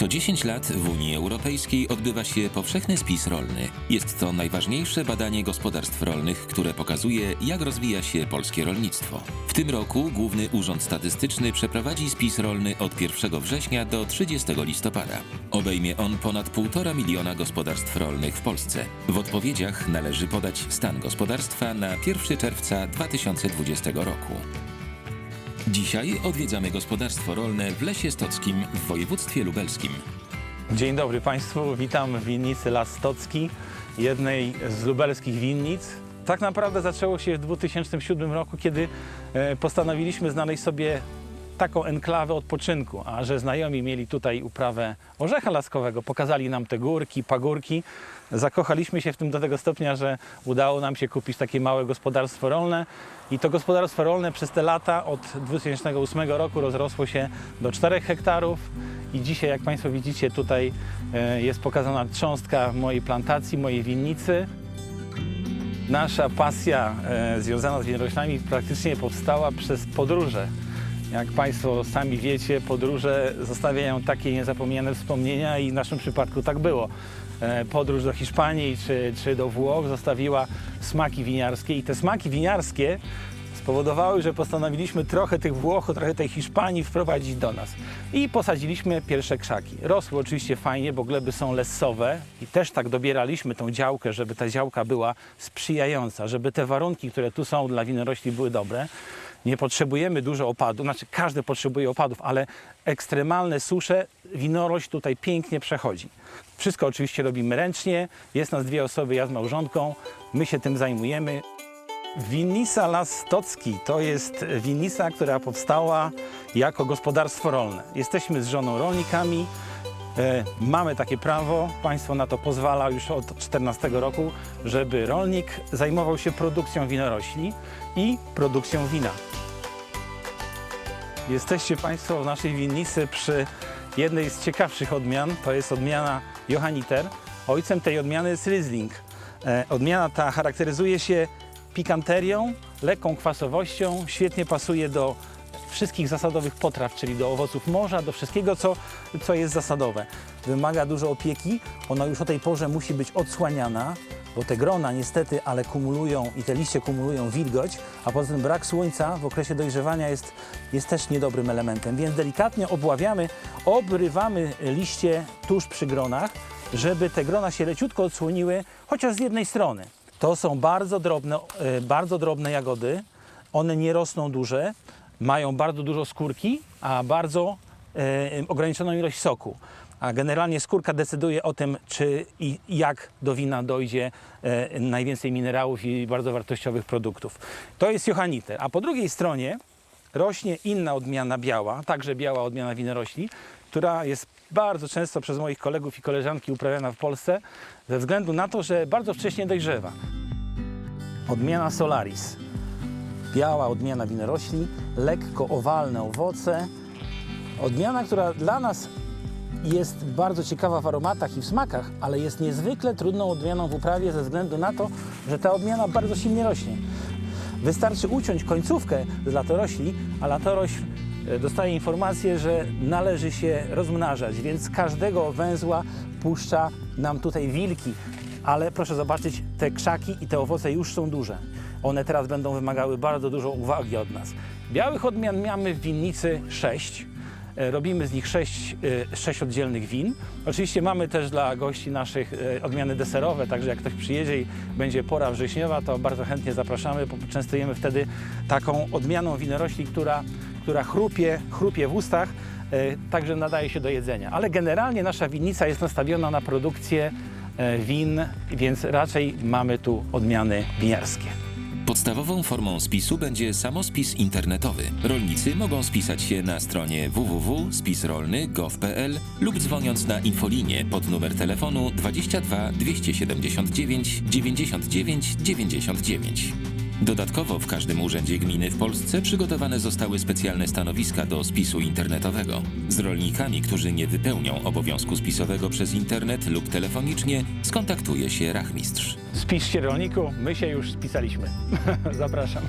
Co 10 lat w Unii Europejskiej odbywa się powszechny spis rolny. Jest to najważniejsze badanie gospodarstw rolnych, które pokazuje, jak rozwija się polskie rolnictwo. W tym roku Główny Urząd Statystyczny przeprowadzi spis rolny od 1 września do 30 listopada. Obejmie on ponad 1,5 miliona gospodarstw rolnych w Polsce. W odpowiedziach należy podać stan gospodarstwa na 1 czerwca 2020 roku. Dzisiaj odwiedzamy gospodarstwo rolne w Lesie Stockim w województwie lubelskim. Dzień dobry Państwu, witam w winnicy Las Stocki, jednej z lubelskich winnic. Tak naprawdę zaczęło się w 2007 roku, kiedy e, postanowiliśmy znaleźć sobie taką enklawę odpoczynku, a że znajomi mieli tutaj uprawę orzecha laskowego, pokazali nam te górki, pagórki. Zakochaliśmy się w tym do tego stopnia, że udało nam się kupić takie małe gospodarstwo rolne i to gospodarstwo rolne przez te lata od 2008 roku rozrosło się do 4 hektarów i dzisiaj, jak Państwo widzicie, tutaj e, jest pokazana cząstka mojej plantacji, mojej winnicy. Nasza pasja e, związana z winoroślami praktycznie powstała przez podróże. Jak Państwo sami wiecie, podróże zostawiają takie niezapomniane wspomnienia i w naszym przypadku tak było. E, Podróż do Hiszpanii czy, czy do Włoch zostawiła smaki winiarskie i te smaki winiarskie spowodowały, że postanowiliśmy trochę tych Włoch, trochę tej Hiszpanii wprowadzić do nas. I posadziliśmy pierwsze krzaki. Rosły oczywiście fajnie, bo gleby są lessowe i też tak dobieraliśmy tą działkę, żeby ta działka była sprzyjająca, żeby te warunki, które tu są dla winorośli były dobre. Nie potrzebujemy dużo opadów, znaczy każdy potrzebuje opadów, ale ekstremalne susze winorośl tutaj pięknie przechodzi. Wszystko oczywiście robimy ręcznie, jest nas dwie osoby, ja z małżonką, my się tym zajmujemy. Winnica Las Stocki to jest winnica, która powstała jako gospodarstwo rolne. Jesteśmy z żoną rolnikami, e, mamy takie prawo, państwo na to pozwala już od 14 roku, żeby rolnik zajmował się produkcją winorośli i produkcją wina. Jesteście Państwo w naszej winnicy przy jednej z ciekawszych odmian, to jest odmiana Johanniter. Ojcem tej odmiany jest Riesling. E, Odmiana ta charakteryzuje się pikanterią, lekką kwasowością, świetnie pasuje do wszystkich zasadowych potraw, czyli do owoców morza, do wszystkiego, co, co jest zasadowe. Wymaga dużo opieki, ona już o tej porze musi być odsłaniana, bo te grona niestety, ale kumulują i te liście kumulują wilgoć, a poza tym brak słońca w okresie dojrzewania jest, jest też niedobrym elementem, więc delikatnie obławiamy, obrywamy liście tuż przy gronach, żeby te grona się leciutko odsłoniły, chociaż z jednej strony. To są bardzo drobne, e, bardzo drobne jagody. One nie rosną duże, mają bardzo dużo skórki, a bardzo e, ograniczoną ilość soku. A generalnie skórka decyduje o tym, czy i jak do wina dojdzie e, najwięcej minerałów i bardzo wartościowych produktów. To jest johanniter. A po drugiej stronie rośnie inna odmiana biała, także biała odmiana winorośli, która jest bardzo często przez moich kolegów i koleżanki uprawiana w Polsce ze względu na to, że bardzo wcześnie dojrzewa. Odmiana Solaris. Biała odmiana winorośli, lekko owalne owoce. Odmiana, która dla nas jest bardzo ciekawa w aromatach i w smakach, ale jest niezwykle trudną odmianą w uprawie ze względu na to, że ta odmiana bardzo silnie rośnie. Wystarczy uciąć końcówkę z latorośli, a latorośl e, dostaje informację, że należy się rozmnażać, więc każdego węzła puszcza nam tutaj wilki. Ale proszę zobaczyć, te krzaki i te owoce już są duże. One teraz będą wymagały bardzo dużo uwagi od nas. Białych odmian mamy w winnicy 6. E, Robimy z nich sześć, e, sześć oddzielnych win. Oczywiście mamy też dla gości naszych e, odmiany deserowe, także jak ktoś przyjedzie i będzie pora wrześniowa, to bardzo chętnie zapraszamy, częstujemy wtedy taką odmianą winorośli, która, która chrupie, chrupie w ustach, także nadaje się do jedzenia. Ale generalnie nasza winnica jest nastawiona na produkcję win, więc raczej mamy tu odmiany winiarskie. Podstawową formą spisu będzie samospis internetowy. Rolnicy mogą spisać się na stronie www.spisrolny.gov.pl lub dzwoniąc na infolinię pod numer telefonu 22 279 99 99. Dodatkowo w każdym urzędzie gminy w Polsce przygotowane zostały specjalne stanowiska do spisu internetowego. Z rolnikami, którzy nie wypełnią obowiązku spisowego przez internet lub telefonicznie, skontaktuje się rachmistrz. Spisz się rolniku, my się już spisaliśmy. Zapraszam.